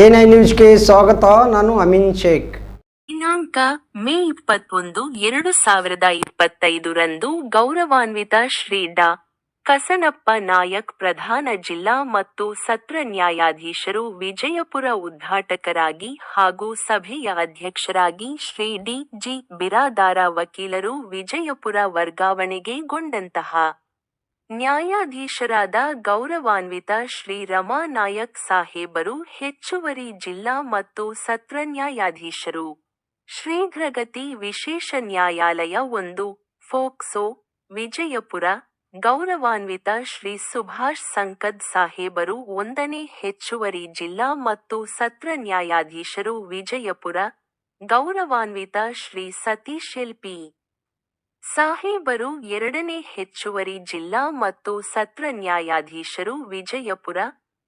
NI ನ್ಯೂಸ್ಗೆ ಸ್ವಾಗತ, ನಾನು ಅಮಿನ್ ಶೇಖ್. ದಿನಾಂಕ ಮೇ ಇಪ್ಪತ್ತೊಂದು, ಎರಡು ಸಾವಿರದ ಇಪ್ಪತ್ತೈದರಂದು ಗೌರವಾನ್ವಿತ ಶ್ರೀ ಡಾ. ಕಸನಪ್ಪ ನಾಯಕ್ ಪ್ರಧಾನ ಜಿಲ್ಲಾ ಮತ್ತು ಸತ್ರ ನ್ಯಾಯಾಧೀಶರು ವಿಜಯಪುರ ಉದ್ಘಾಟಕರಾಗಿ ಹಾಗೂ ಸಭೆಯ ಅಧ್ಯಕ್ಷರಾಗಿ ಶ್ರೀ ಡಿ. ಜಿ. ಬಿರಾದಾರ ವಕೀಲರು ವಿಜಯಪುರ ವರ್ಗಾವಣೆಗೆಗೊಂಡಂತಹ ನ್ಯಾಯಾಧೀಶರಾದ ಗೌರವಾನ್ವಿತ ಶ್ರೀ ರಮಾ ನಾಯಕ್ ಸಾಹೇಬರು ಹೆಚ್ಚುವರಿ ಜಿಲ್ಲಾ ಮತ್ತು ಸತ್ರ ನ್ಯಾಯಾಧೀಶರು. ಶ್ರೀಘ್ರಗತಿ ವಿಶೇಷ ನ್ಯಾಯಾಲಯ ಒಂದು, ಫೋಕ್ಸೋ, ವಿಜಯಪುರ, ಗೌರವಾನ್ವಿತ ಶ್ರೀ ಸುಭಾಷ್ ಸಂಕದ್ ಸಾಹೇಬರು ಒಂದನೇ ಹೆಚ್ಚುವರಿ ಜಿಲ್ಲಾ ಮತ್ತು ಸತ್ರ ನ್ಯಾಯಾಧೀಶರು ವಿಜಯಪುರ, ಗೌರವಾನ್ವಿತ ಶ್ರೀ ಸತೀಶ್ ಎಲ್ ಪಿ. ಸಾಹೇಬರು ಎರಡನೇ ಹೆಚ್ಚುವರಿ ಜಿಲ್ಲಾ ಮತ್ತು ಸತ್ರ ನ್ಯಾಯಾಧೀಶರು ವಿಜಯಪುರ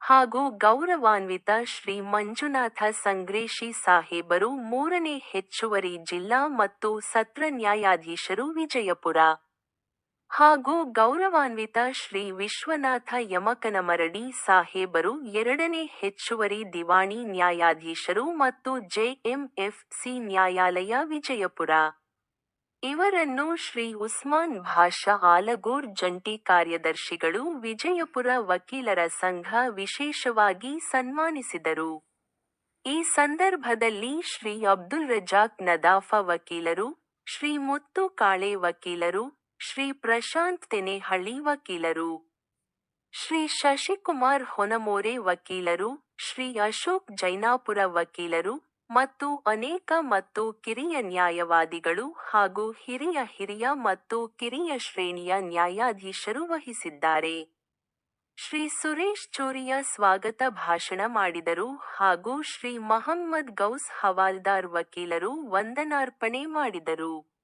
ಹಾಗೂ ಗೌರವಾನ್ವಿತ ಶ್ರೀ ಮಂಜುನಾಥ ಸಂಗ್ರೇಶಿ ಸಾಹೇಬರು ಮೂರನೇ ಹೆಚ್ಚುವರಿ ಜಿಲ್ಲಾ ಮತ್ತು ಸತ್ರ ನ್ಯಾಯಾಧೀಶರು ವಿಜಯಪುರ. ಹಾಗೂ ಗೌರವಾನ್ವಿತ ಶ್ರೀ ವಿಶ್ವನಾಥ ಯಮಕನಮರಡಿ ಸಾಹೇಬರು ಎರಡನೇ ಹೆಚ್ಚುವರಿ ದಿವಾಣಿ ನ್ಯಾಯಾಧೀಶರು ಮತ್ತು ಜೆಎಂಎಫ್ಸಿ ನ್ಯಾಯಾಲಯ ವಿಜಯಪುರ. ಇವರನ್ನು ಶ್ರೀ ಉಸ್ಮಾನ್ ಭಾಷಾ ಆಲಗೂರ್ ಜಂಟಿ ಕಾರ್ಯದರ್ಶಿಗಳು ವಿಜಯಪುರ ವಕೀಲರ ಸಂಘ ವಿಶೇಷವಾಗಿ ಸನ್ಮಾನಿಸಿದರು. ಈ ಸಂದರ್ಭದಲ್ಲಿ ಶ್ರೀ ಅಬ್ದುಲ್ ರಜಾಕ್ ನದಾಫ ವಕೀಲರು, ಶ್ರೀ ಮುತ್ತು ಕಾಳೆ ವಕೀಲರು, ಶ್ರೀ ಪ್ರಶಾಂತ್ ತೆನೆಹಳ್ಳಿ ವಕೀಲರು, ಶ್ರೀ ಶಶಿಕುಮಾರ್ ಹೊನಮೋರೆ ವಕೀಲರು, ಶ್ರೀ ಅಶೋಕ್ ಜೈನಾಪುರ ವಕೀಲರು ಮತ್ತು ಅನೇಕ ಮತ್ತು ಕಿರಿಯ ನ್ಯಾಯವಾದಿಗಳು ಹಾಗೂ ಹಿರಿಯ ಹಿರಿಯ ಮತ್ತು ಕಿರಿಯ ಶ್ರೇಣಿಯ ನ್ಯಾಯಾಧೀಶರು ವಹಿಸಿದ್ದಾರೆ. ಶ್ರೀ ಸುರೇಶ್ ಚೂರಿಯ ಸ್ವಾಗತ ಭಾಷಣ ಮಾಡಿದರು ಹಾಗೂ ಶ್ರೀ ಮಹಮ್ಮದ್ ಗೌಸ್ ಹವಾಲ್ದಾರ್ ವಕೀಲರು ವಂದನಾರ್ಪಣೆ ಮಾಡಿದರು.